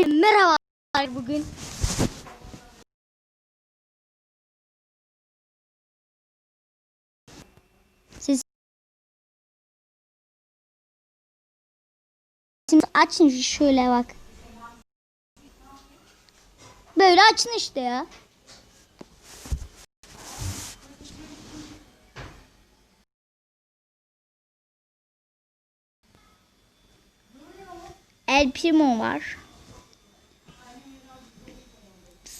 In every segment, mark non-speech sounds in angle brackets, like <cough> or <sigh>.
Merhaba bugün. Siz Şimdi açın şöyle bak. Böyle açın işte ya. El Primo var.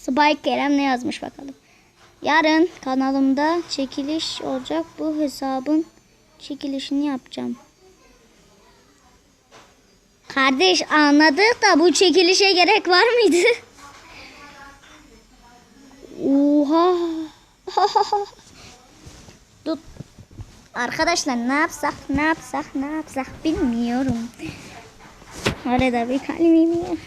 Spike Kerem ne yazmış bakalım. Yarın kanalımda çekiliş olacak. Bu hesabın çekilişini yapacağım. Kardeş anladık da bu çekilişe gerek var mıydı? <laughs> Oha. <laughs> Tut. Arkadaşlar ne yapsak ne yapsak ne yapsak bilmiyorum. Orada bir kalemim var.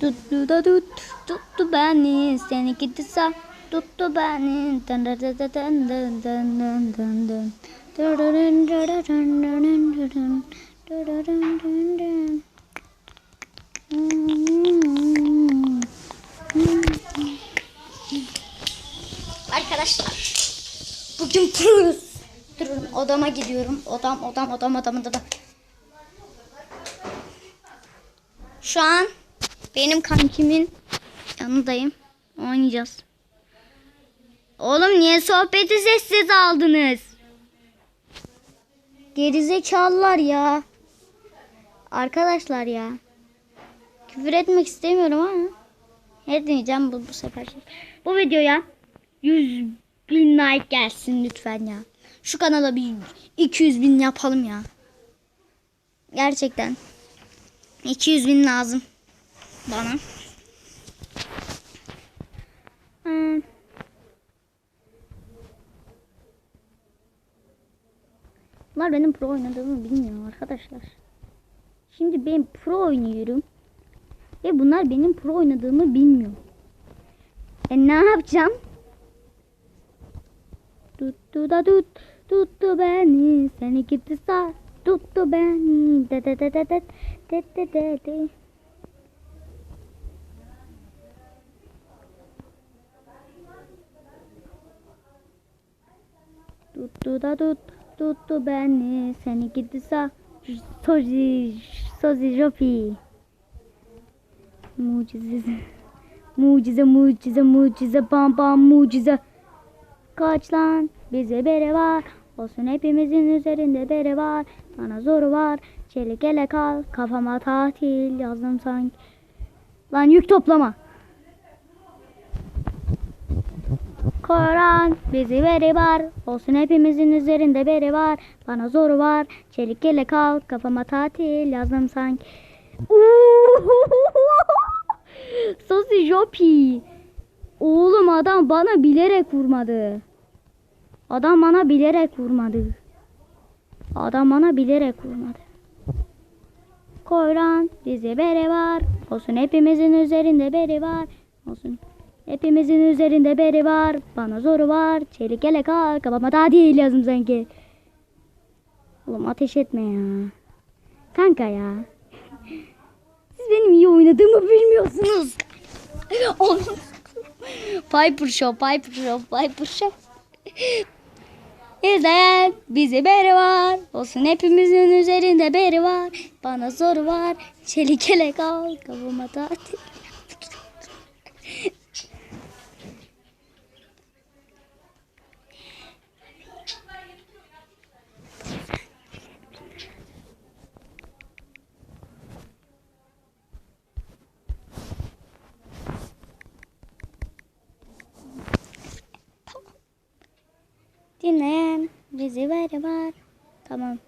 Tuttu da tut, tuttu beni, seni gitti tuttu beni. Dın dın dın dın dın dın dın dın. Arkadaşlar bugün kuruyoruz. Durun odama gidiyorum. Odam odam odam odam odam. Şu an benim kankimin yanındayım. Oynayacağız. Oğlum niye sohbeti sessiz aldınız? Gerizekalılar ya. Arkadaşlar ya. Küfür etmek istemiyorum ama. Etmeyeceğim bu, bu sefer. Bu videoya 100 bin like gelsin lütfen ya. Şu kanala bir 200 bin yapalım ya. Gerçekten. 200 bin lazım bana. Hmm. Bunlar benim pro oynadığımı bilmiyor arkadaşlar. Şimdi ben pro oynuyorum. Ve bunlar benim pro oynadığımı bilmiyor. E ne yapacağım? Tuttu da tut. Tuttu beni. Seni gitti sar. Tuttu beni. De de de de de. De de de de. Tuttu da tut, tuttu beni, seni gitti sağ, sozi, sozi jopi. Mucize, mucize, mucize, mucize, bam bam, mucize. Kaç lan bize bere var. Olsun hepimizin üzerinde bere var. Bana zoru var. Çelik ele kal. Kafama tatil yazdım sanki. Lan yük toplama. Koran bizi beri var. Olsun hepimizin üzerinde beri var. Bana zoru var. Çelik ele kal. Kafama tatil yazdım sanki. <laughs> Sosi Jopi. Oğlum adam bana bilerek vurmadı. Adam bana bilerek vurmadı. Adam bana bilerek vurmadı. Koyran bize bere var. Olsun hepimizin üzerinde beri var. Olsun hepimizin üzerinde beri var. Bana zoru var. Çelik ele kal. Kafama daha değil lazım sanki. Oğlum ateş etme ya. Kanka ya. Siz benim iyi oynadığımı bilmiyorsunuz. Onun Piper Show, Piper Show, Piper Show. İzleyen bizi beri var. Olsun hepimizin üzerinde beri var. Bana zor var. Çelik ele kal. Kafama tatil. Dinleyen bizi beri var. Tamam.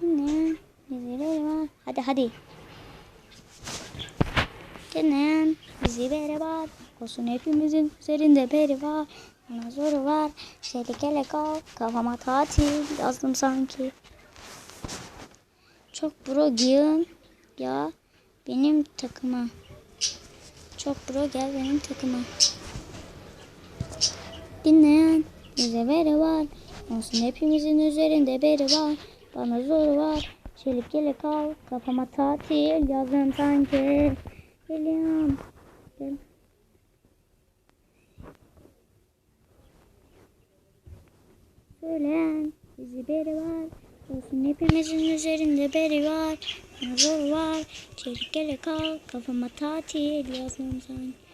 Dinleyen bizi beri var. Hadi hadi. Dinleyen bizi beri var. Olsun hepimizin üzerinde beri var. Bana zoru var. Çelik ele kal. Kafama tatil yazdım sanki. Çok bro giyin ya benim takıma. Çok bro gel benim takıma. Dinleyen bize veri var. Olsun hepimizin üzerinde beri var. Bana zor var. Çelik yelek al. Kafama tatil yazın sanki. Geliyorum. Gel. Söyleyen bizi beri var. Olsun hepimizin üzerinde beri var. Bana zor var. Çelik yelek al. Kafama tatil yazın sanki.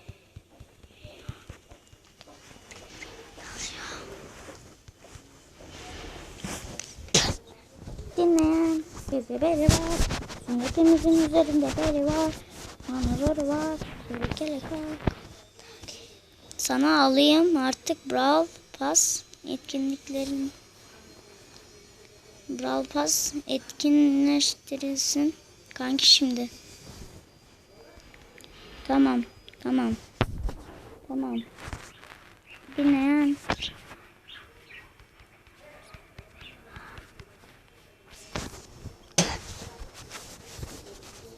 Dinleyen bize beri var. Sünnetimizin üzerinde beri var. Bana zoru var. Kele kal. Sana alayım artık Brawl Pass etkinliklerin Brawl Pass etkinleştirilsin. Kanki şimdi. Tamam. Tamam. Tamam. Dinleyen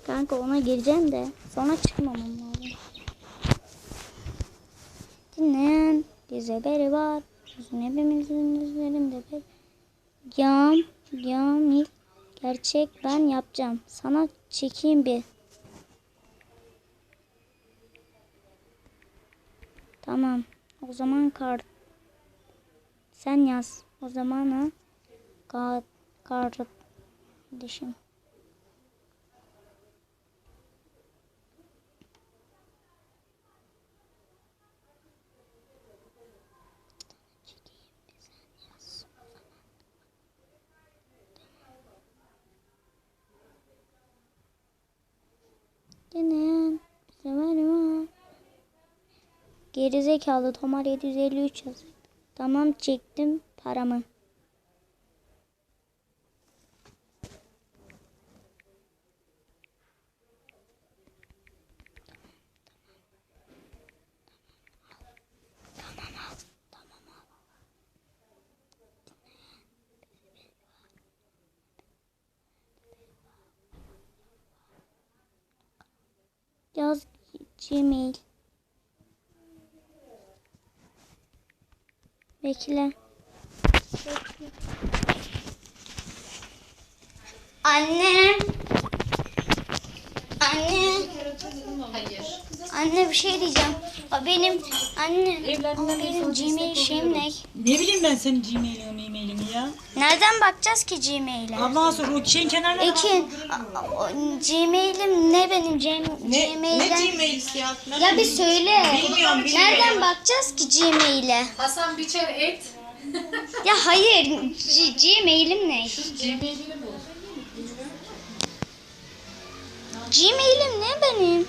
Kanka ona gireceğim de sonra çıkmamam lazım. Dinleyen bize beri var. Bizim hepimizin üzerinde beri. Yam, yamil. Gerçek ben yapacağım. Sana çekeyim bir. Tamam. O zaman kar. Sen yaz. O zaman ha. Kar, kardeşim. Dinleyen severim. Gerizekalı Tomar 753 yazıyor. Tamam çektim paramı. Yaz Gmail. Bekle. Anne. Anne. Anne bir şey diyeceğim. O benim anne. O benim Gmail şeyim ne? Ne bileyim ben senin Gmail'ini, e-mailini ya. Nereden bakacağız ki Gmail'e? Allah'a sor o şeyin kenarına. Ekin, a- Gmail'im ne benim Gmail, Ne, ne Gmail'den? Gmail ya? Ya bir söyle. Bilmiyorum, bilmiyorum. Nereden bakacağız ki Gmail'e? Hasan Biçer et. <laughs> Ya hayır, G- Gmail'im ne? Bul. Gmail'im ne benim?